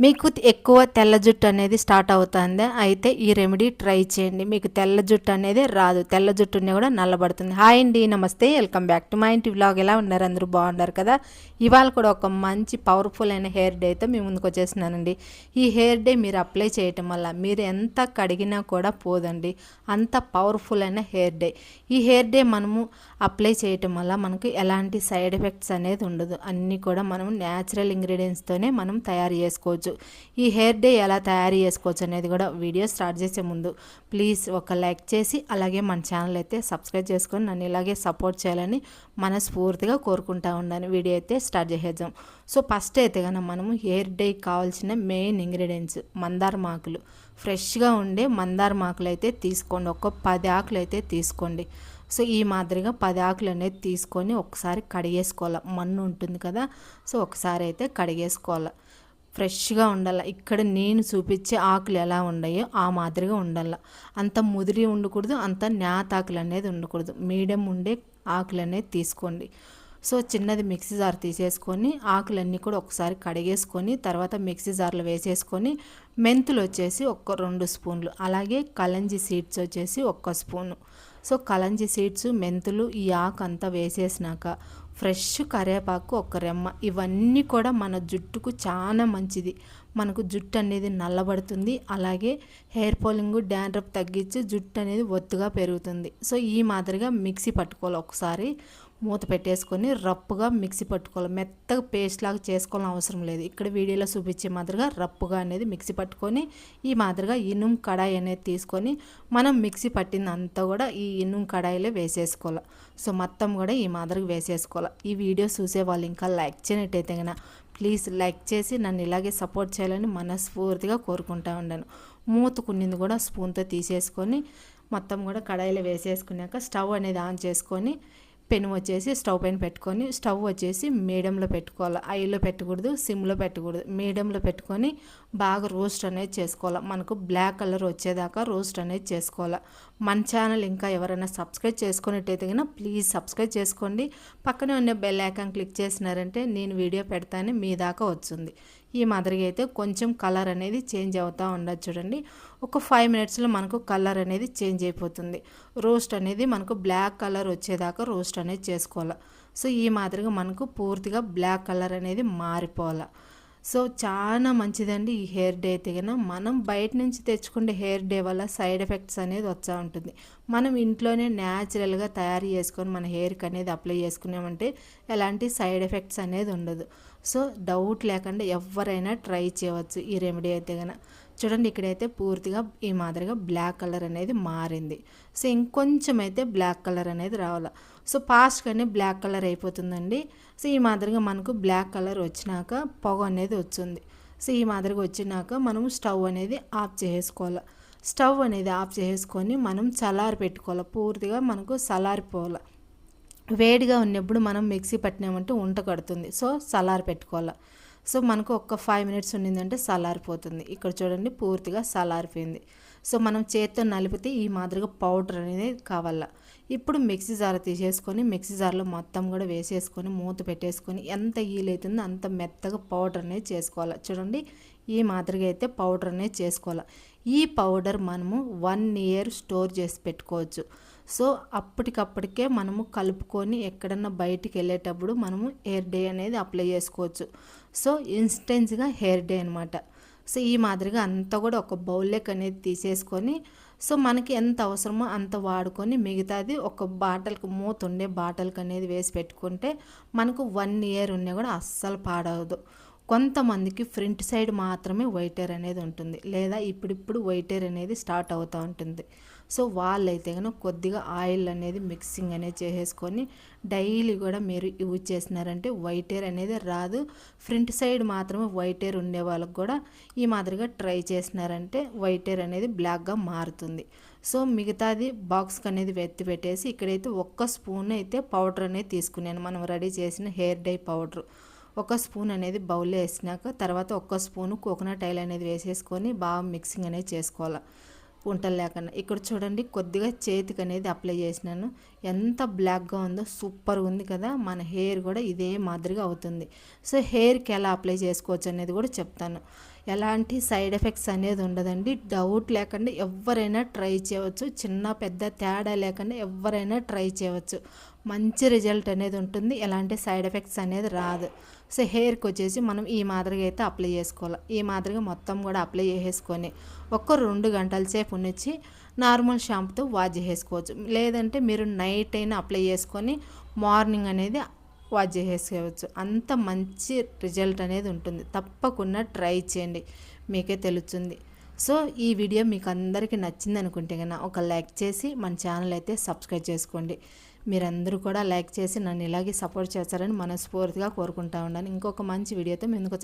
మీకు ఎక్కువ తెల్ల జుట్టు అనేది స్టార్ట్ అవుతుంది. అయితే ఈ రెమెడీ ట్రై చేయండి. మీకు తెల్ల జుట్టు అనేది రాదు. తెల్ల జుట్టుని కూడా నల్లబడుతుంది. హాయ్ అండి నమస్తే. వెల్కమ్ బ్యాక్ టు మా ఇంటి వ్లాగ్. ఎలా ఉన్నారు? అందరూ బాగున్నారు కదా? ఇవాళ కూడా ఒక మంచి పవర్ఫుల్ అయిన హెయిర్ డే అయితే మీ ముందుకు వచ్చేసినానండి ఈ హెయిర్ డే మీరు అప్లై చేయటం వల్ల మీరు ఎంత కడిగినా కూడా పోదండి. అంత పవర్ఫుల్ అయిన హెయిర్ డే. ఈ హెయిర్ డే మనము అప్లై చేయటం వల్ల మనకు ఎలాంటి సైడ్ ఎఫెక్ట్స్ అనేది ఉండదు. అన్నీ కూడా మనం న్యాచురల్ ఇంగ్రీడియంట్స్తోనే మనం తయారు చేసుకోవచ్చు. ఈ హెయిర్ డే ఎలా తయారు చేసుకోవచ్చు అనేది కూడా వీడియో స్టార్ట్ చేసే ముందు ప్లీజ్ ఒక లైక్ చేసి అలాగే మన ఛానల్ అయితే సబ్స్క్రైబ్ చేసుకొని నన్ను ఇలాగే సపోర్ట్ చేయాలని మనస్ఫూర్తిగా కోరుకుంటా ఉన్నాను వీడియో అయితే స్టార్ట్ చేసేద్దాం. సో ఫస్ట్ అయితే కనుక మనము హెయిర్ డే కావాల్సిన మెయిన్ ఇంగ్రీడియంట్స్ మందార మాకులు. ఫ్రెష్గా ఉండే మందార మాకులు అయితే తీసుకోండి. ఒక పది ఆకులు అయితే తీసుకోండి. సో ఈ మాదిరిగా పది ఆకులు అనేది తీసుకొని ఒకసారి కడిగేసుకోవాలి. మన్ను ఉంటుంది కదా సో ఒకసారి అయితే కడిగేసుకోవాలి. ఫ్రెష్గా ఉండాలి. ఇక్కడ నేను చూపించే ఆకులు ఎలా ఉన్నాయో ఆ మాదిరిగా ఉండాలి. అంత ముదిరి ఉండకూడదు అంత నేత ఆకులు అనేది ఉండకూడదు. మీడియం ఉండే ఆకులు అనేది తీసుకోండి. సో చిన్నది మిక్సీ జార్ తీసేసుకొని ఆకులన్నీ కూడా ఒకసారి కడిగేసుకొని తర్వాత మిక్సీ జార్లో వేసేసుకొని మెంతులు వచ్చేసి ఒక్క రెండు స్పూన్లు అలాగే కలంజి సీడ్స్ వచ్చేసి ఒక్క స్పూను. సో కలంజి సీడ్స్ మెంతులు ఈ ఆకు అంతా వేసేసినాక ఫ్రెష్ కరివేపాకు ఒక రెమ్మ ఇవన్నీ కూడా మన జుట్టుకు చాలా మంచిది. మనకు జుట్టు అనేది నల్లబడుతుంది. అలాగే హెయిర్ పోలింగ్ డ్యాండ్రప్ తగ్గించి జుట్టు అనేది ఒత్తుగా పెరుగుతుంది. సో ఈ మాదిరిగా మిక్సీ పట్టుకోవాలి ఒకసారి. మూత పెట్టేసుకొని రప్పుగా మిక్సీ పట్టుకోవాలి. మెత్తగా పేస్ట్ లాగా చేసుకోవాలని అవసరం లేదు. ఇక్కడ వీడియోలో చూపించే మాదిరిగా రప్పుగా అనేది మిక్సీ పట్టుకొని ఈ మాదిరిగా ఇనుం కడాయి అనేది తీసుకొని మనం మిక్సీ పట్టింది అంతా కూడా ఈ ఇనుం కడాయిలో వేసేసుకోవాలి. సో మొత్తం కూడా ఈ మాదిరిగా వేసేసుకోవాలి. ఈ వీడియో చూసే వాళ్ళు ఇంకా లైక్ చేయనట్టయితే కనుక ప్లీజ్ లైక్ చేసి నన్ను ఇలాగే సపోర్ట్ చేయాలని మనస్ఫూర్తిగా కోరుకుంటా ఉన్నాను మూతకున్నింది కూడా స్పూన్తో తీసేసుకొని మొత్తం కూడా కడాయిలో వేసేసుకున్నాక స్టవ్ అనేది ఆన్ చేసుకొని పెను వచ్చేసి స్టవ్ పైన పెట్టుకొని స్టవ్ వచ్చేసి మీడియంలో పెట్టుకోవాలి. ఐలో పెట్టకూడదు సిమ్లో పెట్టకూడదు. మీడియంలో పెట్టుకొని బాగా రోస్ట్ అనేది చేసుకోవాలి. మనకు బ్లాక్ కలర్ వచ్చేదాకా రోస్ట్ అనేది చేసుకోవాలి. మన ఛానల్ ఇంకా ఎవరైనా సబ్స్క్రైబ్ చేసుకున్నట్టయితే కనుక ప్లీజ్ సబ్స్క్రైబ్ చేసుకోండి. పక్కనే ఉన్న బెల్ ఐకాన్ క్లిక్ చేసినారంటే నేను వీడియో పెడతానే మీ దాకా వచ్చింది ఈ మాదిరిగా అయితే కొంచెం కలర్ అనేది చేంజ్ అవుతూ ఉండదు చూడండి. ఒక ఫైవ్ మినిట్స్లో మనకు కలర్ అనేది చేంజ్ అయిపోతుంది. రోస్ట్ అనేది మనకు బ్లాక్ కలర్ వచ్చేదాకా రోస్ట్ అనేది చేసుకోవాలి. సో ఈ మాదిరిగా మనకు పూర్తిగా బ్లాక్ కలర్ అనేది మారిపోవాలి. సో చాలా మంచిదండి ఈ హెయిర్ డే అయితే కన్నా మనం బయట నుంచి తెచ్చుకునే హెయిర్ డే వల్ల సైడ్ ఎఫెక్ట్స్ అనేది వచ్చా ఉంటుంది. మనం ఇంట్లోనే న్యాచురల్గా తయారు చేసుకొని మన హెయిర్కి అనేది అప్లై చేసుకున్నామంటే ఎలాంటి సైడ్ ఎఫెక్ట్స్ అనేది ఉండదు. సో డౌట్ లేకుండా ఎవరైనా ట్రై చేయవచ్చు ఈ రెమెడీ అయితే కనుక చూడండి ఇక్కడైతే పూర్తిగా ఈ మాదిరిగా బ్లాక్ కలర్ అనేది మారింది. సో ఇంకొంచెం అయితే బ్లాక్ కలర్ అనేది రావాలి. సో ఫాస్ట్గానే బ్లాక్ కలర్ అయిపోతుందండి. సో ఈ మాదిరిగా మనకు బ్లాక్ కలర్ వచ్చినాక పొగ అనేది వచ్చింది సో ఈ మాదిరిగా వచ్చినాక మనము స్టవ్ అనేది ఆఫ్ చేసుకోవాలి స్టవ్ అనేది ఆఫ్ చేసుకొని మనం చల్లారి పెట్టుకోవాలి. పూర్తిగా మనకు చల్లారిపోవాలి. వేడిగా ఉన్నప్పుడు మనం మిక్సీ పట్టినామంటే ఉంట కడుతుంది. సో సలార్ పెట్టుకోవాలి. సో మనకు ఒక్క ఫైవ్ మినిట్స్ ఉండిందంటే సలారిపోతుంది ఇక్కడ చూడండి పూర్తిగా సలారిపోయింది. సో మనం చేత్తో నలిపితే ఈ మాదిరిగా పౌడర్ అనేది కావాలా. ఇప్పుడు మిక్సీ జార్ తీసేసుకొని మిక్సీ జార్లో మొత్తం కూడా వేసేసుకొని మూత పెట్టేసుకొని ఎంత ఈలైతుందో అంత మెత్తగా పౌడర్ అనేది చేసుకోవాలి. చూడండి ఈ మాదిరిగా అయితే పౌడర్ అనేది చేసుకోవాలి. ఈ పౌడర్ మనము వన్ ఇయర్ స్టోర్ చేసి పెట్టుకోవచ్చు. సో అప్పటికప్పటికే మనము కలుపుకొని ఎక్కడన్నా బయటికి వెళ్ళేటప్పుడు మనము హెయిర్ డే అనేది అప్లై చేసుకోవచ్చు. సో ఇన్స్టెన్స్గా హెయిర్ డే అనమాట సో ఈ మాదిరిగా అంతా కూడా ఒక బౌల్లెక్ అనేది తీసేసుకొని సో మనకి ఎంత అవసరమో అంత వాడుకొని మిగతాది ఒక బాటల్కి మూత ఉండే బాటల్కి అనేది వేసి పెట్టుకుంటే మనకు వన్ ఇయర్ ఉన్నా కూడా అస్సలు పాడవదు. కొంతమందికి ఫ్రంట్ సైడ్ మాత్రమే వైట్ హెయిర్ అనేది ఉంటుంది. లేదా ఇప్పుడిప్పుడు వైట్ హెయిర్ అనేది స్టార్ట్ అవుతూ ఉంటుంది. సో వాళ్ళైతే కనుక కొద్దిగా ఆయిల్ అనేది మిక్సింగ్ అనేది చేసేసుకొని డైలీ కూడా మీరు యూజ్ చేసినారంటే వైట్ హెయిర్ అనేది రాదు. ఫ్రంట్ సైడ్ మాత్రమే వైట్ హెయిర్ ఉండే వాళ్ళకి కూడా ఈ మాదిరిగా ట్రై చేసినారంటే వైట్ హెయిర్ అనేది బ్లాక్గా మారుతుంది. సో మిగతాది బాక్స్కి అనేది వెత్తి పెట్టేసి ఇక్కడైతే ఒక్క స్పూన్ అయితే పౌడర్ అనేది తీసుకున్నాను. మనం రెడీ చేసిన హెయిర్ డై పౌడర్. ఒక స్పూన్ అనేది బౌల్లో వేసినాక తర్వాత ఒక్క స్పూను కోకోనట్ ఆయిల్ అనేది వేసేసుకొని బాగా మిక్సింగ్ అనేది చేసుకోవాలి. పుంటలు లేకుండా. ఇక్కడ చూడండి కొద్దిగా చేతికి అనేది అప్లై చేసినాను. ఎంత బ్లాక్గా ఉందో సూపర్గా ఉంది కదా. మన హెయిర్ కూడా ఇదే మాదిరిగా అవుతుంది. సో హెయిర్కి ఎలా అప్లై చేసుకోవచ్చు అనేది కూడా చెప్తాను. ఎలాంటి సైడ్ ఎఫెక్ట్స్ అనేది ఉండదండి. డౌట్ లేకుండా ఎవరైనా ట్రై చేయవచ్చు. చిన్న పెద్ద తేడా లేకుండా ఎవరైనా ట్రై చేయవచ్చు. మంచి రిజల్ట్ అనేది ఉంటుంది. ఎలాంటి సైడ్ ఎఫెక్ట్స్ అనేది రాదు. సో హెయిర్కి వచ్చేసి మనం ఈ మాదిరిగా అయితే అప్లై చేసుకోవాలి. ఈ మాదిరిగా మొత్తం కూడా అప్లై చేసేసుకొని ఒక్క రెండు గంటల సేపు ఉన్నిచ్చి నార్మల్ షాంపుతో వాష్ చేసుకోవచ్చు లేదంటే మీరు నైట్ అయినా అప్లై చేసుకొని మార్నింగ్ అనేది వాచ్ చేసేసుకోవచ్చు. అంత మంచి రిజల్ట్ అనేది ఉంటుంది. తప్పకుండా ట్రై చేయండి. మీకే తెలుస్తుంది. సో ఈ వీడియో మీకు అందరికీ నచ్చింది అనుకుంటే కన్నా ఒక లైక్ చేసి మన ఛానల్ అయితే సబ్స్క్రైబ్ చేసుకోండి. మీరందరూ కూడా లైక్ చేసి నన్ను ఇలాగే సపోర్ట్ చేస్తారని మనస్ఫూర్తిగా కోరుకుంటా ఉన్నాను ఇంకొక మంచి వీడియోతో ముందుకు